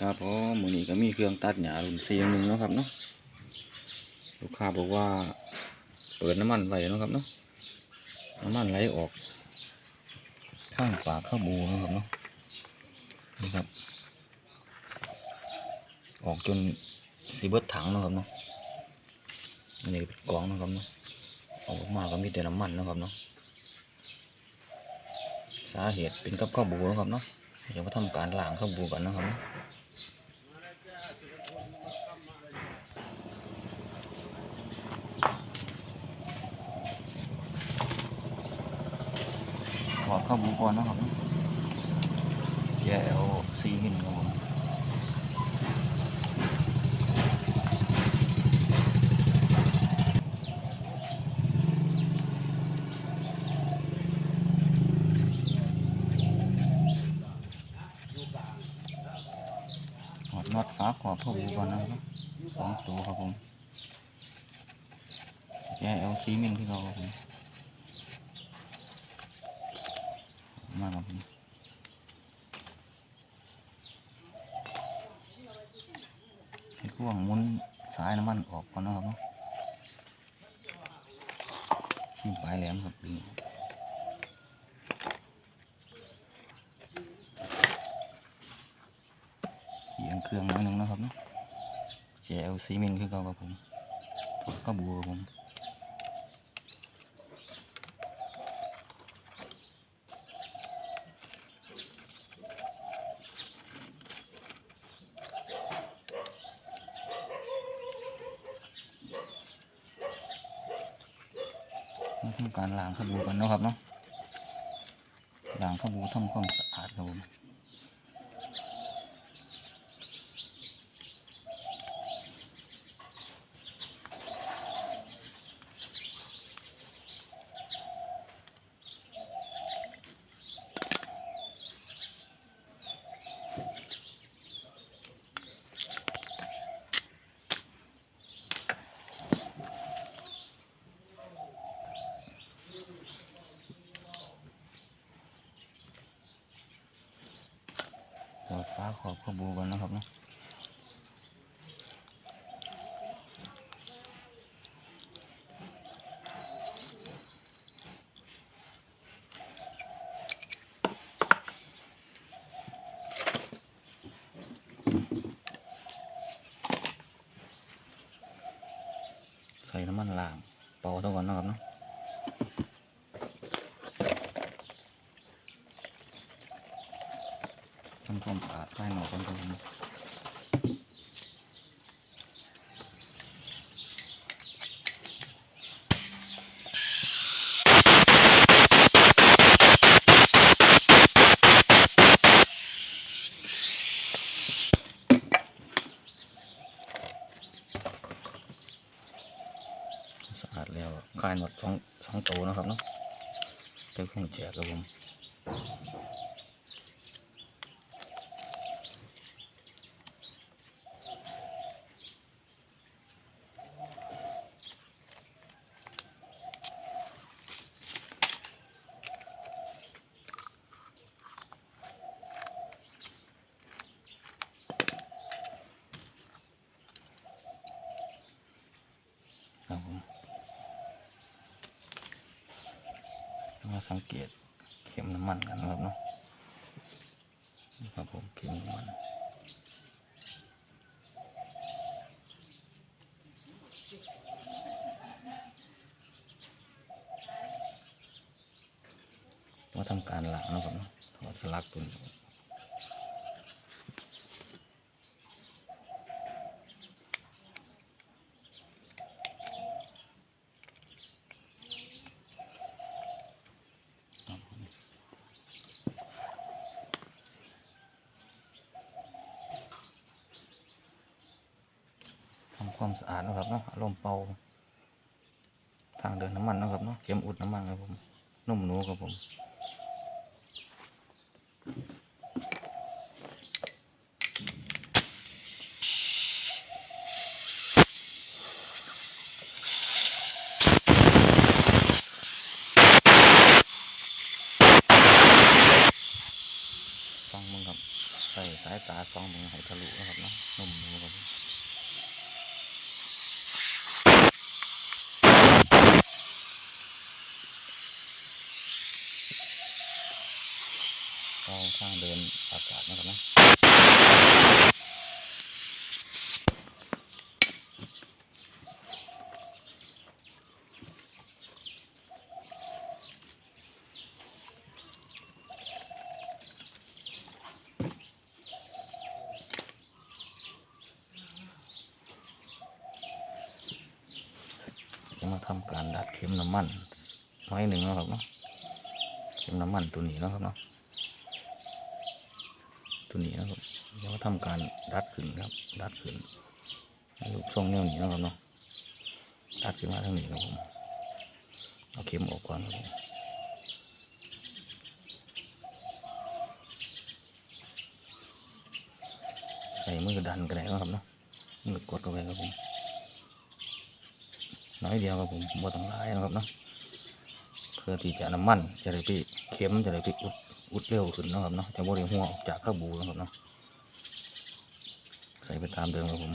ครับผมมือนี้ก็มีเครื่องตัดหญ้ารุ่นเสียงหนึ่งนะครับเนาะลูกค้าบอกว่า เปิดน้ำมันไว้นะครับเนาะน้ำมันไหลออกข้างปากข้าบูนะครับเนาะนี่ครับ ออกจนสีเบิดถังนะครับเนาะอันนี้เป็นกล่องนะครับเนาะออกมาก็มีแต่น้ำมันนะครับเนาะสาเหตุเป็นกับข้าวบูนะครับเนาะเดี๋ยวมาทำการล้างข้าวบูกันนะครับเนาะ เข้าบูก่อนนะครับแย่เอาซีหินครับผมถอดน็อตฝาขอบเข้าบูก่อนนะครับสองตัวครับผมแย่เอาซีมินที่เราครับผม มาครับผมให้พ่วงมุนสายน้ำมันออกก่อนนะครับเนาะชิมปลายแหลมครับนี่เอียงเครื่องนิดนึงนะครับเนาะแจวซีเมนต์คือเก่าครับผมก็บูครับผม มาทำการ ล้างขบูกันนะครับเนาะล้างขบูทำความสะอาดครับผม ขอบขบูกันนะครับเนาะใส่น้ำมันลางเป่าเท่ากันนะครับเนาะ ทำคามสะอาดภายนอกกันครับผมสะอาดแล้วคลายหมดสองสองตัวนะครับเนาะเป็นเครื่องแจกครับผม มาสังเกตเข็มน้ำมันกันนะครับเนาะครับผมเข็มน้ำมันมาทำการหลังนะครับเนาะถอดสลักตัวนี้ครับผมทำ ความสะอาดนะครับเนาะอารมเป่า ทางเดินน้ำมันนะครับเนาะเข็มอุดน้ำมันครับผมนุ่มหนูครับผมฟังมึงครับใส่สายตาสองมือให้ทะลุนะครับเนาะนุ่มนะครับผมเข้างเดินอากาศนะครับเนาะจะมาทำการดัดเข็มน้ำมันน้อยหนึ่งนะครับเนาะเข็มน้ำมันตัวนี้นะครับเนาะ ตัวนี้นะครับเดี๋ยวมาทำการดัดขึ้นครับ ดัดขึ้นให้ลูกทรงแนวนี้นะครับเนาะดัดขึ้นมาทางนี้ครับผมเอาเข็มออกก่อนครับใส่มือดันก็ได้นะครับเนาะมือกดเข้าไปครับผมน้อยเดียวครับผมบ่ต้องร้ายนะครับเนาะเพื่อที่จะน้ำมันจะได้ไปเข็มจะได้ไปอุด อุดเร็วขึ้นนะครับเนาะจะบ่ได้หัวออกจากข้าวบูนะครับเนาะใส่ไปตามเดิมครับผม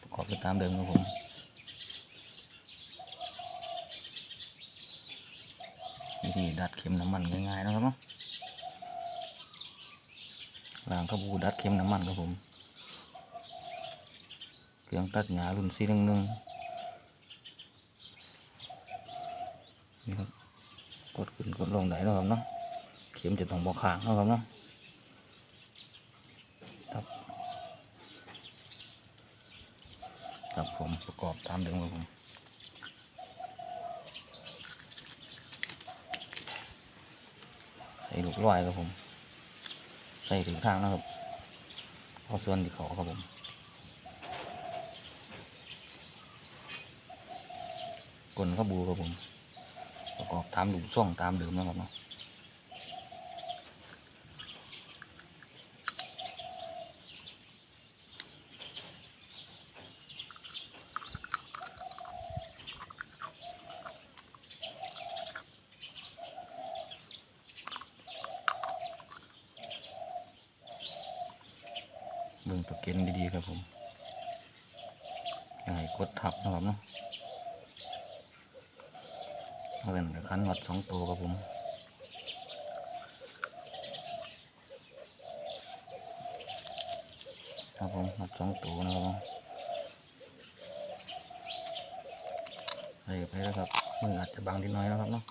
ประกอบไปตามเดิมครับผมวิธีดัดเข็มน้ำมันง่ายๆนะครับเนาะล้างข้าวบูดัดเข็มน้ำมันครับผมเครื่องตัดหญ้ารุ่นสีหนึ่งหนึ่ง นี่ครับ กดขึ้นกดลงได้แล้วครับเนาะเข็มจะต้องบอกข้างแล้วครับเนาะครับครับผมประกอบตามเดิมครับผมใส่ลูกลอยครับผม ใส่ถึงทางนะครับเอาส่วนที่ขาครับผมกลนข้าบูครับผม ประกอบตามหลุมช่องตามเดิมนะครับเนาะเบิ่งตะเกียนดีๆครับผมให้กดทับนะครับเนาะ เอาเป็นคันวัดสองตัวครับผมครับผมวัดสองตัวนะครับผมไปแล้วครับมืออาจจะบางนิดหน้อยนะครับเนาะ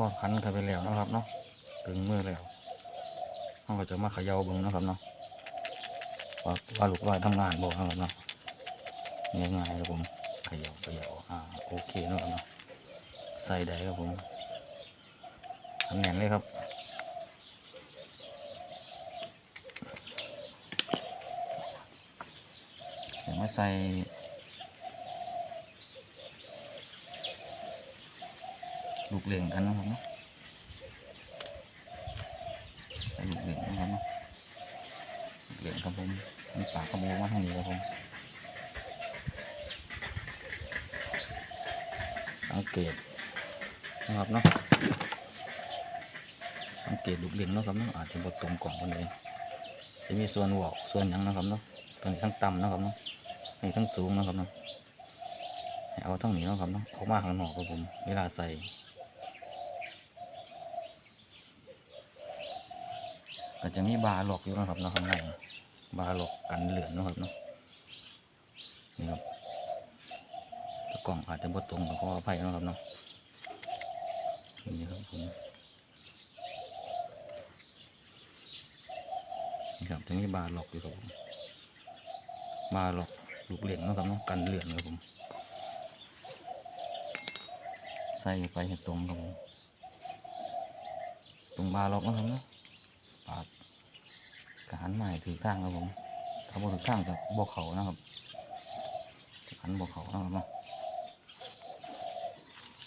พอคันเข้าไปแล้วนะครับเนาะถึงมือแล้วเราก็จะมาเขย่าบิ้งนะครับเนาะว่าว่าลูกว่าทำงานบอกนะครับเนาะง่ายๆครับผมเขย่าเขย่าอ่าโอเคนะครับเนาะใส่ได้ครับผมทำแน่นเลยครับเดี๋ยวมาใส่ ลูกเหลี่ยงกันนะครับเนาะลูกเหลี่ยงนะครับเนาะลูกเหลี่ยงครับผมมีปากกระโบมาทางนี้ครับผมสังเกตนะครับเนาะสังเกตลูกเหลี่ยงนะครับเนาะอาจจะบดตรงกล่องกันเลยจะมีส่วนหวอกส่วนหยังนะครับเนาะทั้งทั้งต่ำนะครับเนาะนี่ทั้งสูงนะครับเนาะเอาทั้งนี้นะครับเนาะออกมาข้างนอกครับผม เวลาใส่ ก็จะมีบาหลอกอยู่นะครับเนาะข้างในบาหลอกกันเหลือนนะครับเนาะนี่ครับตะกล่องอาจจะบดตรงกับขออภัยเนะครับเนาะนี่ครับผมนี่ครับจะมีบาหลอกอยู่ครับผมบาหลอกลูกเหลี่ยงเนะครับเนาะกันเหลือนครับผมใส่ไปให้ตรงครับผมตรงบาหลอกนะครับเนาะ กหันใหม่ถือข้างครับผมถ้าบถือข้างกับบเขานะครับหันบกเขานะครับเนาะ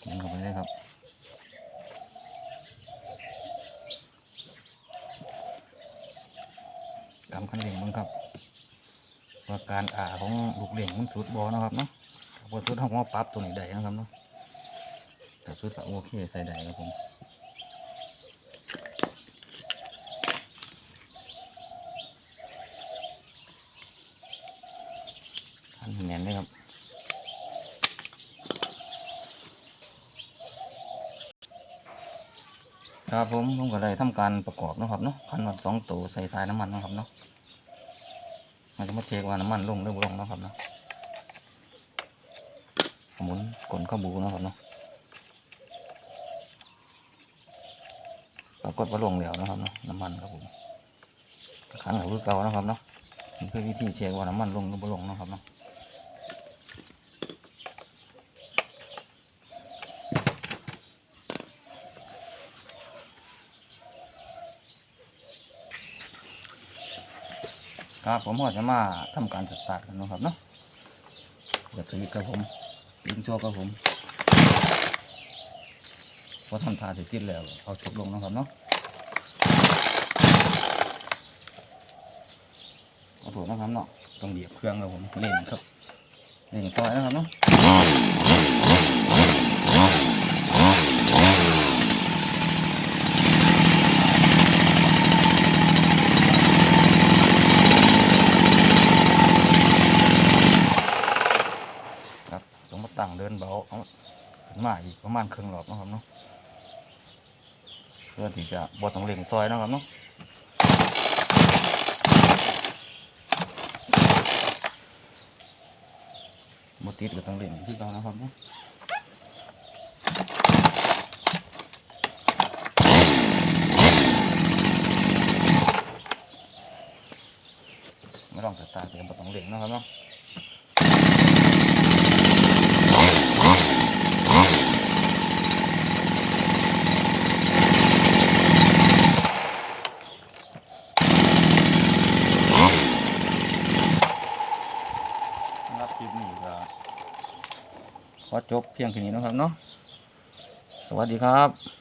ยิงเข้าไปเลยครับกำคันเร่งมึงครับว่าการอ่าของลูกเร่งมันสุดบอนะครับเนาะถ้าบ่สุดเขาก็มาปรับตัวนี้ได้นะครับเนาะแต่สุดก็โอเคใส่ได้ครับผมทันให้ แน่นเลยครับครับผมผมก็ได้ทำการประกอบนะครับเนาะคันวัดสองตัวใส่สายน้ำมันนะครับเนาะมันจะมาเช็คว่าน้ำมันลงหรือบ่ลงนะครับเนาะหมุนกลเข้าบูนะครับเนาะปรากฏว่าลงแล้วนะครับเนาะน้ำมันครับผมขันกับคือเก่านะครับเนาะนี่คือวิธีเช็คว่าน้ำมันลงหรือบ่ลงนะครับเนาะ ครับ ผมก็จะมาทำการสตาร์ทกันนะครับเนาะเปิดสวิตช์ครับผมยิงโชว์ครับผมพอทำทาเสร็จติดแล้วเอาชกลงนะครับเนาะเอาถูกนะครับเนาะต้องเหยียบเครื่องครับผมเล่นครับเล่นต่อยนะครับเนาะครับต้องมาตั้งเดินเบาเอาขึ้น มาอีกประมาณครึ่งรอบเนะครับเนาะเพื่อที่จะบดต้องเล่งซอยนะครับเนาะบดติดก็ต้องเล่นที่เรานะครับเนาะไม่ต้องตาร์ทเดี๋ยวบ่ต้องเล่นนะครับเนาะสำหรับคลิปนี้ก็ ขอจบ เพียงแค่นี้นะครับเนาะสวัสดีครับ